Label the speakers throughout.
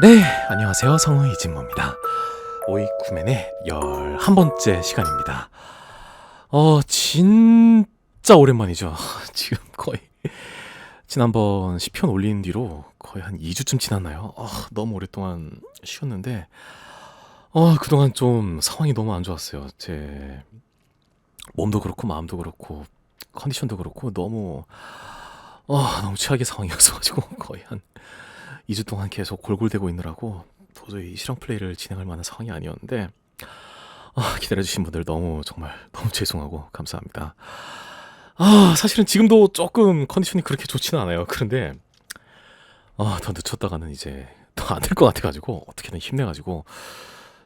Speaker 1: 네, 안녕하세요. 성우 이진모입니다. 오이 쿠멘의 11번째 시간입니다. 어, 진짜 오랜만이죠. 지금 거의 지난번 10편 올린 뒤로 거의 한 2주쯤 지났나요? 어, 너무 오랫동안 쉬었는데 어, 그동안 좀 상황이 너무 안 좋았어요. 제 몸도 그렇고 마음도 그렇고 컨디션도 그렇고 너무 어, 너무 최악의 상황이었어 가지고 거의 한 2주 동안 계속 골골대고 있느라고 도저히 실험 플레이를 진행할 만한 상황이 아니었는데 아, 기다려주신 분들 너무 정말 너무 죄송하고 감사합니다. 아 사실은 지금도 조금 컨디션이 그렇게 좋지는 않아요. 그런데 아, 더 늦췄다가는 이제 더 안 될 것 같아가지고 어떻게든 힘내가지고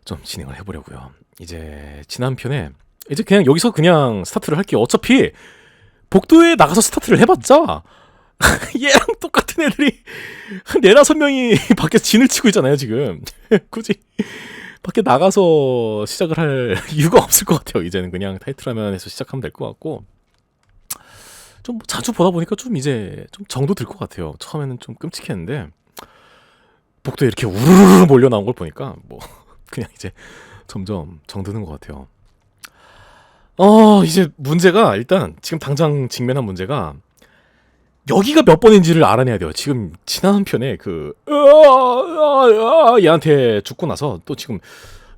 Speaker 1: 좀 진행을 해보려고요. 이제 지난 편에 이제 그냥 여기서 그냥 스타트를 할게요. 어차피 복도에 나가서 스타트를 해봤자 얘랑 똑같은 애들이 한 네다섯 명이 밖에서 진을 치고 있잖아요, 지금. 굳이 밖에 나가서 시작을 할 이유가 없을 것 같아요. 이제는 그냥 타이틀 화면에서 시작하면 될 것 같고. 좀 자주 보다 보니까 좀 이제 좀 정도 들 것 같아요. 처음에는 좀 끔찍했는데 복도에 이렇게 우르르 몰려 나온 걸 보니까 뭐 그냥 이제 점점 정드는 것 같아요. 어, 이제 문제가 일단 지금 당장 직면한 문제가 여기가 몇 번인지를 알아내야 돼요. 지금 지난 편에 그 얘한테 죽고 나서 또 지금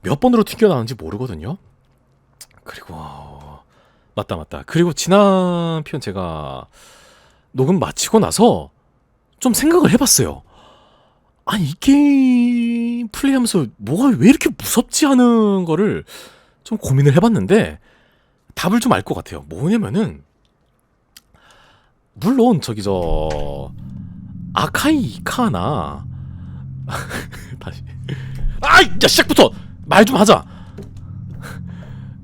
Speaker 1: 몇 번으로 튕겨 나왔는지 모르거든요. 그리고 맞다 맞다. 그리고 지난 편 제가 녹음 마치고 나서 좀 생각을 해봤어요. 아니 이 게임 플레이하면서 뭐가 왜 이렇게 무섭지 하는 거를 좀 고민을 해봤는데 답을 좀 알 것 같아요. 뭐냐면은 물론 저기 저 아카이 이카나. 다시. 아이 야 시작부터 말 좀 하자.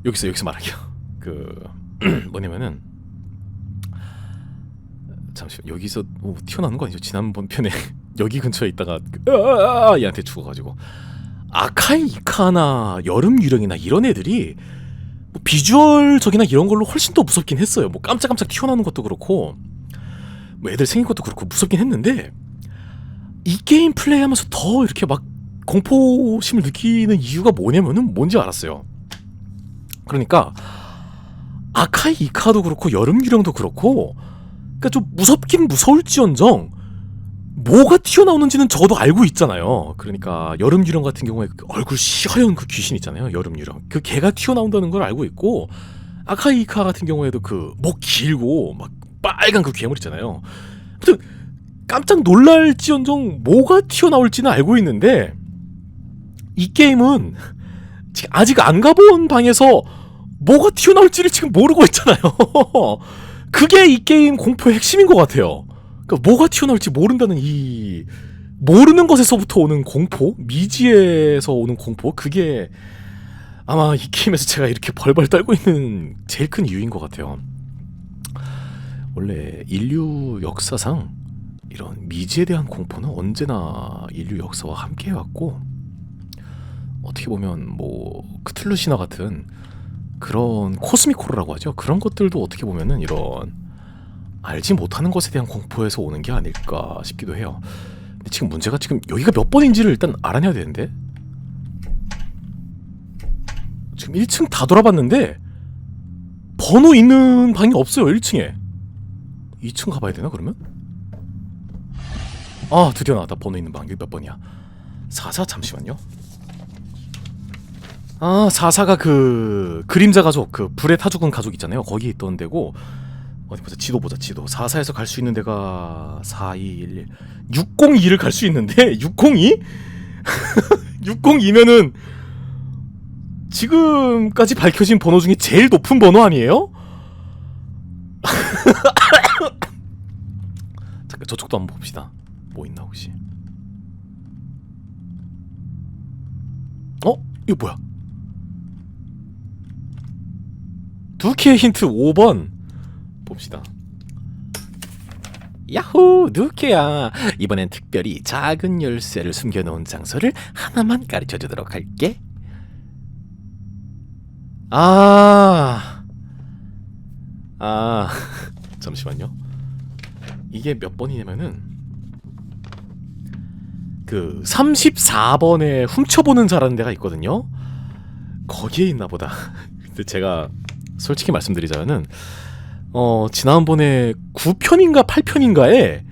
Speaker 1: 여기서 여기서 말할게요. 그 뭐냐면은 잠시만 여기서 뭐 튀어나오는 거 아니죠? 지난번 편에 여기 근처에 있다가 그, 으아, 얘한테 죽어가지고. 아카이 이카나 여름 유령이나 이런 애들이 뭐 비주얼적이나 이런 걸로 훨씬 더 무섭긴 했어요. 뭐 깜짝깜짝 튀어나오는 것도 그렇고 뭐 애들 생긴 것도 그렇고 무섭긴 했는데 이 게임 플레이하면서 더 이렇게 막 공포심을 느끼는 이유가 뭐냐면은 뭔지 알았어요. 그러니까 아카이 이카도 그렇고 여름 유령도 그렇고 그러니까 좀 무섭긴 무서울지언정 뭐가 튀어나오는지는 저도 알고 있잖아요. 그러니까 여름 유령 같은 경우에 그 얼굴 시하연 그 귀신 있잖아요. 여름 유령 그 개가 튀어나온다는 걸 알고 있고 아카이 이카 같은 경우에도 그 목 길고 막 빨간 그 괴물 있잖아요. 아무튼 깜짝 놀랄지언정 뭐가 튀어나올지는 알고 있는데 이 게임은 아직 안 가본 방에서 뭐가 튀어나올지를 지금 모르고 있잖아요. 그게 이 게임 공포의 핵심인 것 같아요. 그러니까 뭐가 튀어나올지 모른다는 이 모르는 것에서부터 오는 공포, 미지에서 오는 공포, 그게 아마 이 게임에서 제가 이렇게 벌벌 떨고 있는 제일 큰 이유인 것 같아요. 원래 인류 역사상 이런 미지에 대한 공포는 언제나 인류 역사와 함께 해왔고 어떻게 보면 뭐 크툴루 신화 같은 그런 코스믹 호러라고 하죠. 그런 것들도 어떻게 보면은 이런 알지 못하는 것에 대한 공포에서 오는 게 아닐까 싶기도 해요. 근데 지금 문제가 지금 여기가 몇 번인지를 일단 알아내야 되는데 지금 1층 다 돌아봤는데 번호 있는 방이 없어요 1층에 2층 가봐야 되나 그러면? 아 드디어 나왔다. 번호 있는 방 여기 몇 번이야? 44 잠시만요. 아 44가 그 그림자 가족 그 불에 타 죽은 가족 있잖아요. 거기 있던 데고 어디 보자. 지도 보자 지도. 44에서 갈 수 있는 데가 4211 602를 갈 수 있는데? 602? 602면은 지금까지 밝혀진 번호 중에 제일 높은 번호 아니에요? 저쪽도 한번 봅시다. 뭐 있나 혹시? 어? 이거 뭐야? 두 개의 힌트 5번 봅시다. 야호 누케야 이번엔 특별히 작은 열쇠를 숨겨놓은 장소를 하나만 가르쳐주도록 할게 아, 아, 잠시만요. 이게 몇 번이냐면은 그 34번에 훔쳐보는 자라는 데가 있거든요. 거기에 있나 보다. 근데 제가 솔직히 말씀드리자면은 어 지난번에 9편인가 8편인가에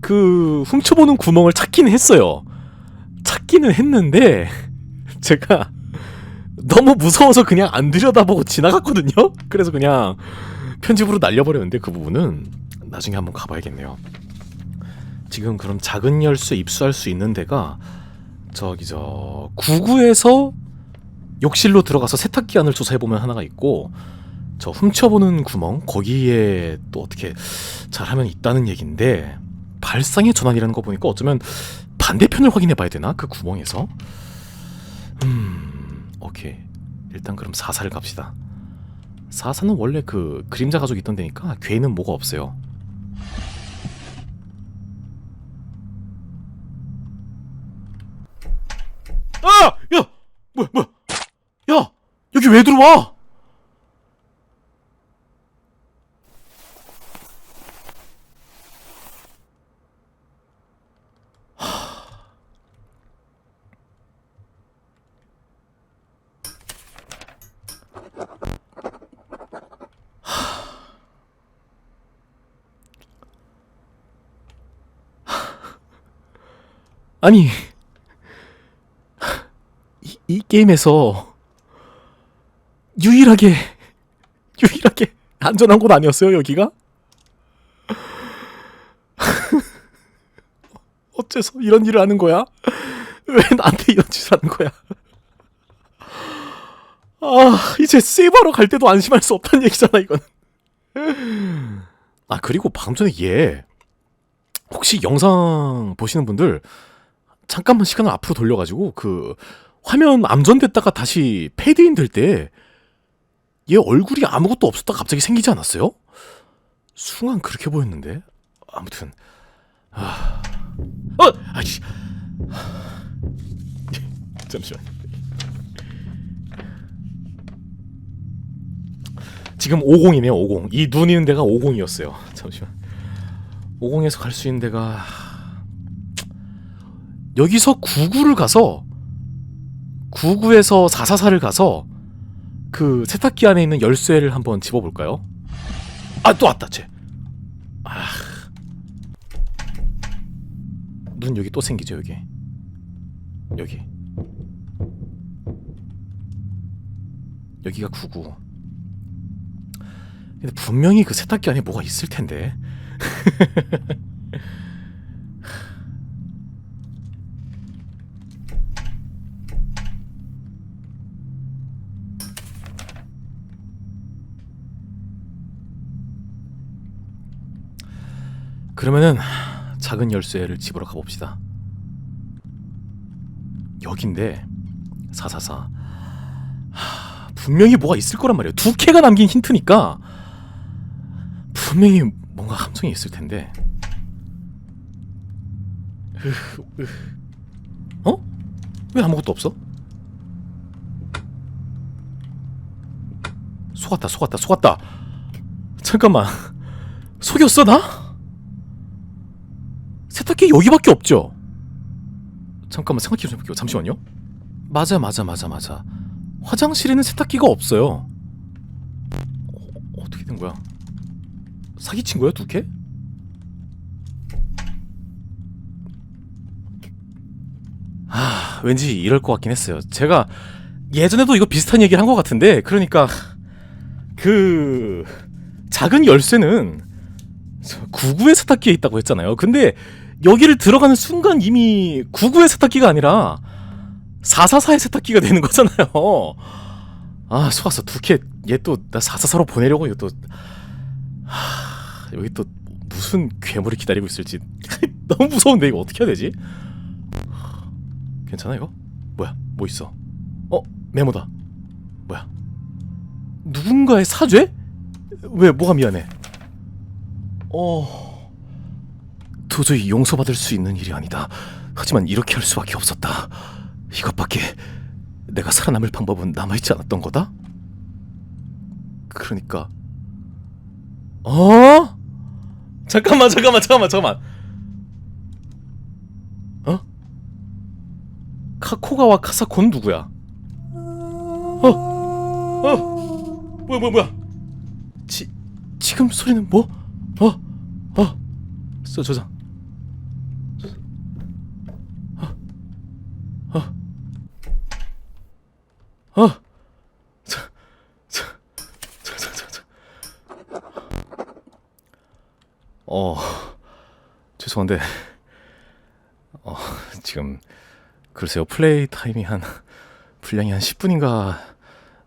Speaker 1: 그 훔쳐보는 구멍을 찾기는 했어요. 찾기는 했는데 제가 너무 무서워서 그냥 안 들여다보고 지나갔거든요. 그래서 그냥 편집으로 날려버렸는데 그 부분은 나중에 한번 가봐야겠네요. 지금 그럼 작은 열쇠 입수할 수 있는 데가 저기 저 구구에서 욕실로 들어가서 세탁기 안을 조사해 보면 하나가 있고 저 훔쳐보는 구멍 거기에 또 어떻게 잘하면 있다는 얘긴데 발상의 전환이라는 거 보니까 어쩌면 반대편을 확인해 봐야 되나? 그 구멍에서? 음 오케이. 일단 그럼 사사를 갑시다. 사사는 원래 그 그림자 가족 있던 데니까 괴는 뭐가 없어요 아! 야! 뭐야 뭐야 야! 여기 왜 들어와? 아니 게임에서 유일하게 유일하게 안전한 곳 아니었어요 여기가? 어째서 이런 일을 하는 거야? 왜 나한테 이런 짓을 하는 거야? 아 이제 세이버로 갈 때도 안심할 수 없다는 얘기잖아 이건. 아 그리고 방금 전에 얘 혹시 영상 보시는 분들 잠깐만 시간을 앞으로 돌려가지고 그 화면 암전됐다가 다시 페이드인 될 때 얘 얼굴이 아무것도 없었다 갑자기 생기지 않았어요? 순간 그렇게 보였는데. 아무튼. 아... 어! 아이씨. 잠시만 지금 50이네요 50 이 눈 있는 데가 50이었어요. 잠시만. 50에서 갈 수 있는 데가. 여기서 99를 가서 99에서 444를 가서 그 세탁기 안에 있는 열쇠를 한번 집어볼까요? 아 또 왔다 쟤. 아. 눈 여기 또 생기죠 여기. 여기. 여기가 99. 근데 분명히 그 세탁기 안에 뭐가 있을 텐데. 그러면은 작은 열쇠를 집으러 가봅시다. 여긴데 444 하, 분명히 뭐가 있을 거란 말이에요. 두 캐가 남긴 힌트니까 분명히 뭔가 함정이 있을 텐데. 어? 왜 아무것도 없어? 속았다, 속았다, 속았다. 잠깐만. 속였어 나? 세탁기 여기밖에 없죠? 잠깐만 생각해 좀 해볼게요. 잠시만요. 맞아, 맞아, 맞아, 맞아. 화장실에는 세탁기가 없어요. 어, 어떻게 된 거야? 사기친 거야, 두 캐? 아, 왠지 이럴 것 같긴 했어요. 제가 예전에도 이거 비슷한 얘기를 한 것 같은데, 그러니까 그 작은 열쇠는 구구의 세탁기에 있다고 했잖아요. 근데 여기를 들어가는 순간 이미 구구의 세탁기가 아니라 444의 세탁기가 되는 거잖아요. 아, 속았어. 두캐 얘 또 나 444로 보내려고 이거 또 하, 여기 또 무슨 괴물이 기다리고 있을지 너무 무서운데 이거 어떻게 해야 되지? 괜찮아 이거? 뭐야? 뭐 있어? 어? 메모다. 뭐야? 누군가의 사죄? 왜 뭐가 미안해? 어... 도저히 용서받을 수 있는 일이 아니다. 하지만 이렇게 할 수밖에 없었다. 이것밖에 내가 살아남을 방법은 남아있지 않았던 거다? 그러니까 어? 잠깐만 잠깐만 잠깐만 잠깐만 어? 카코가와 카사콘 누구야? 어, 어, 뭐야 뭐야 뭐야? 지 지금 소리는 뭐? 어, 어, 저 저장. 어, 어, 어, 저, 저, 저, 저, 저, 저. 어, 죄송한데, 어, 지금 글쎄요 플레이 타임이 한 분량이 한 10분인가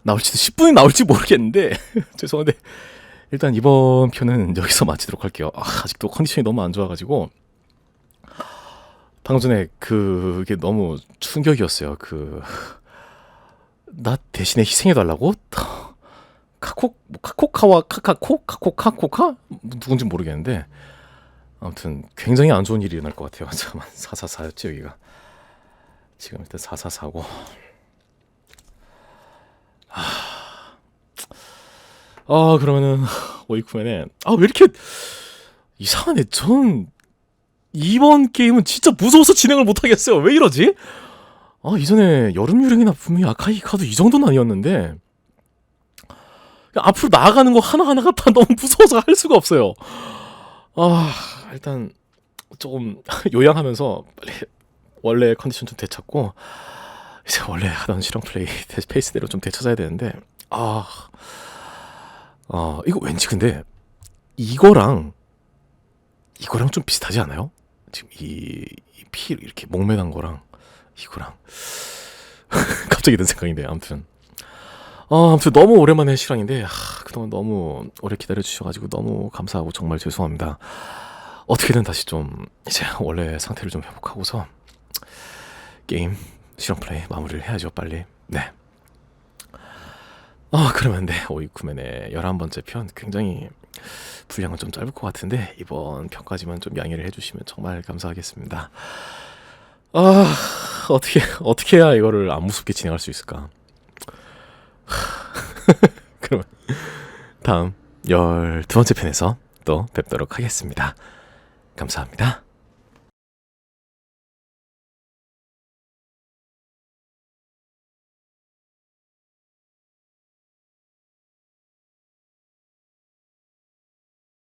Speaker 1: 나올지도 10분이 나올지 모르겠는데 죄송한데 일단 이번 편은 여기서 마치도록 할게요. 아, 아직도 컨디션이 너무 안 좋아가지고 방금 전에 그게 너무 충격이었어요. 그 나 대신에 희생해달라고? 카코 카코카와 카카코? 카코카코카? 누군지 모르겠는데. 아무튼 굉장히 안 좋은 일이 일어날 것 같아요. 잠깐만 444였지 여기가. 지금 일단 444고. 아. 그러면은 오이쿠맨에 아왜 이렇게 이상하네. 전 이번 게임은 진짜 무서워서 진행을 못 하겠어요. 왜 이러지 아 이전에 여름 유령이나 분명히 아카이 카도 이 정도는 아니었는데 앞으로 나아가는 거 하나하나가 다 너무 무서워서 할 수가 없어요 아 일단 조금 요양하면서 빨리 원래 컨디션 좀 되찾고 이제 원래 하던 실험 플레이 페이스대로 좀 되찾아야 되는데 아, 아 이거 왠지 근데 이거랑 이거랑 좀 비슷하지 않아요? 지금 이, 이 피 이렇게 목매단 거랑 이거랑 갑자기 든 생각인데 아무튼 아, 아무튼 너무 오랜만에 실황인데 아, 그동안 너무 오래 기다려 주셔가지고 너무 감사하고 정말 죄송합니다. 어떻게든 다시 좀 이제 원래 상태를 좀 회복하고서 게임 실험 플레이 마무리를 해야죠 빨리. 네. 아 그러면 네 오이쿠맨의 11번째 편 굉장히 분량은 좀 짧을 것 같은데 이번 편까지만 좀 양해를 해주시면 정말 감사하겠습니다. 아 어떻게 어떻게 해야 이거를 안 무섭게 진행할 수 있을까? 그러면 다음 12번째 편에서 또 뵙도록 하겠습니다. 감사합니다.